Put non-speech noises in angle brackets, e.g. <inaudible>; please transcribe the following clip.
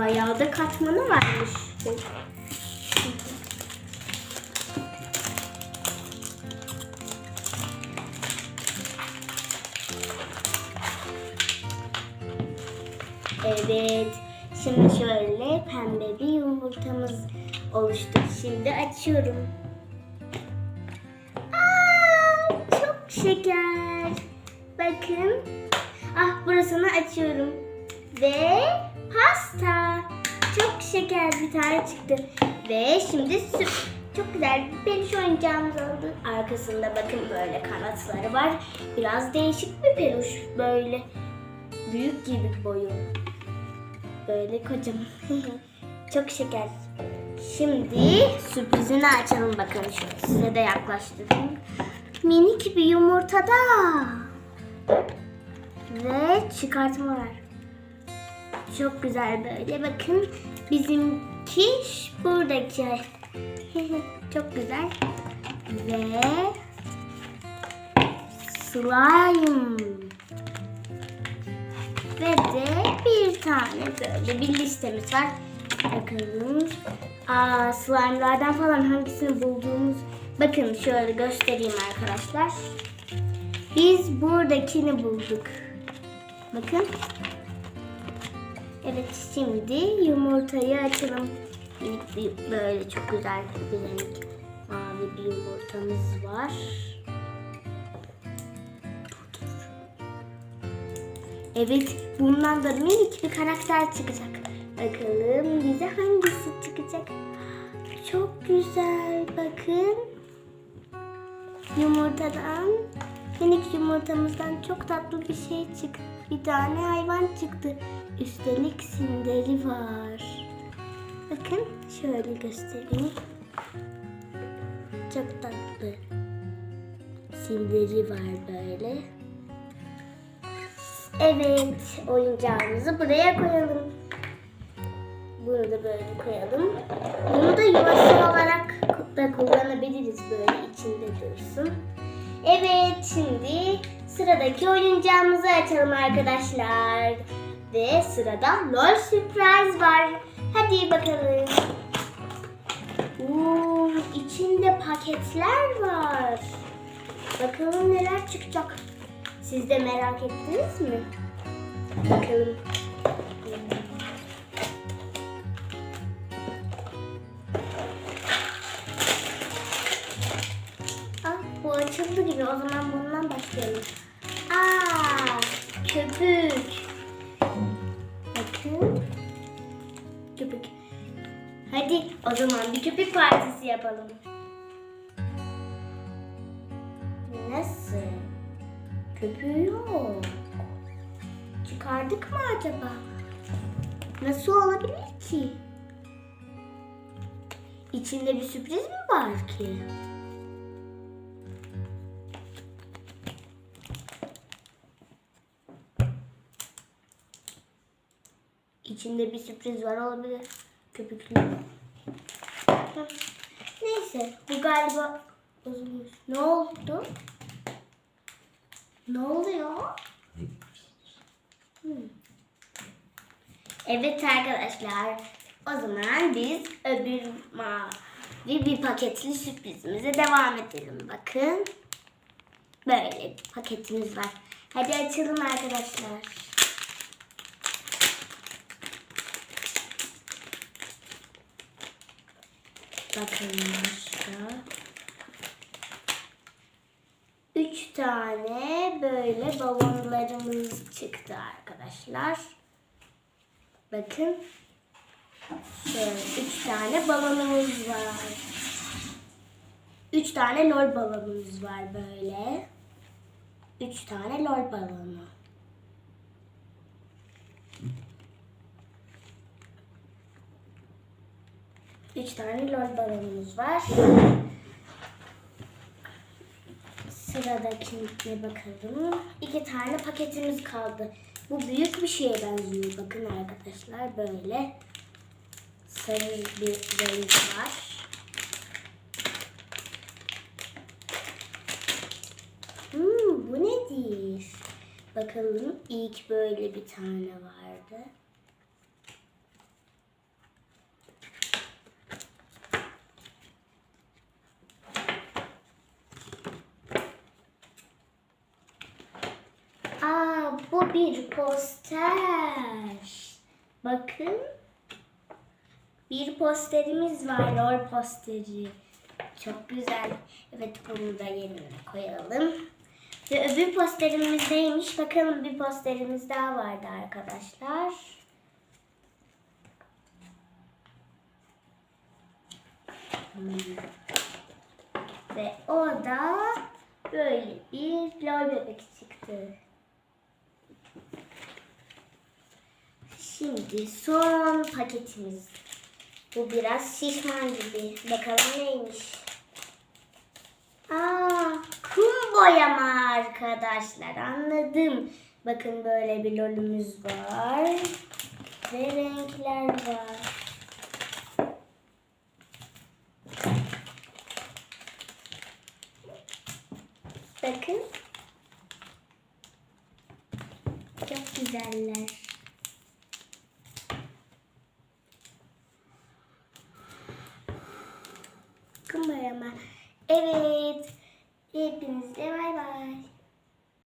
Bayağı da katmanı varmış. Evet. Şimdi şöyle pembe bir yumurtamız oluştu. Şimdi açıyorum. Aa, çok şeker. Bakın. Ah burasını açıyorum. Ve pasta. Çok şeker bir tane çıktı. Ve şimdi sü- çok güzel bir peluş oyuncağımız oldu. Arkasında bakın böyle kanatları var. Biraz değişik bir peluş. Böyle büyük gibi boyu. Böyle kocaman. <laughs> çok şeker. Şimdi sürprizini açalım bakın şöyle size de yaklaştırayım. Minik bir yumurtada. Ve çıkartma var. Çok güzel böyle bakın. Bizimki buradaki. <laughs> Çok güzel. Ve slime. Ve de bir tane böyle bir listemiz var. Bakalım. Aa, slime'lardan falan hangisini bulduğumuz. Bakın şöyle göstereyim arkadaşlar. Biz buradakini bulduk. Bakın. Evet şimdi yumurtayı açalım. Minik Böyle çok güzel bir renk mavi bir yumurtamız var. Evet bundan da minik bir karakter çıkacak. Bakalım bize hangisi çıkacak. Çok güzel bakın. Yumurtadan minik yumurtamızdan çok tatlı bir şey çıktı. Bir tane hayvan çıktı. Üstelik sinderi var. Bakın şöyle göstereyim. Çok tatlı. Sinderi var böyle. Evet, oyuncağımızı buraya koyalım. Bunu da böyle koyalım. Bunu da yuvası olarak da kullanabiliriz böyle içinde dursun. Evet, şimdi sıradaki oyuncağımızı açalım arkadaşlar. Ve sırada LOL Surprise var. Hadi bakalım. Oo, içinde paketler var. Bakalım neler çıkacak. Siz de merak ettiniz mi? Bakalım. Açıldı gibi. O zaman bundan başlayalım. Aa, köpük. Bakın. Köpük. Hadi o zaman bir köpük partisi yapalım. Nasıl? Köpüğü yok. Çıkardık mı acaba? Nasıl olabilir ki? İçinde bir sürpriz mi var ki? İçinde bir sürpriz var olabilir. Köpüklü. Neyse bu galiba bozulmuş. Ne oldu? Ne oluyor? Hmm. Evet arkadaşlar. O zaman biz öbür mavi bir paketli sürprizimize devam edelim. Bakın. Böyle bir paketimiz var. Hadi açalım arkadaşlar. Bakalım başka. Üç tane böyle balonlarımız çıktı arkadaşlar. Bakın. Şöyle üç tane balonumuz var. Üç tane lol balonumuz var böyle. Üç tane lol balonu. Üç tane lol balonumuz var. Sıradakine bakalım. İki tane paketimiz kaldı. Bu büyük bir şeye benziyor. Bakın arkadaşlar böyle sarı bir renk var. Hmm, bu nedir? Bakalım ilk böyle bir tane vardı. bu bir poster. Bakın. Bir posterimiz var. Lor posteri. Çok güzel. Evet bunu da yerine koyalım. Ve öbür posterimiz neymiş? Bakalım bir posterimiz daha vardı arkadaşlar. Hmm. Ve o da böyle bir lol bebek çıktı. Şimdi son paketimiz. Bu biraz şişman gibi. Bakalım neymiş. Aa, kum boyama arkadaşlar. Anladım. Bakın böyle bir lolümüz var. Ve renkler var. Bakın. Çok güzeller. Evet.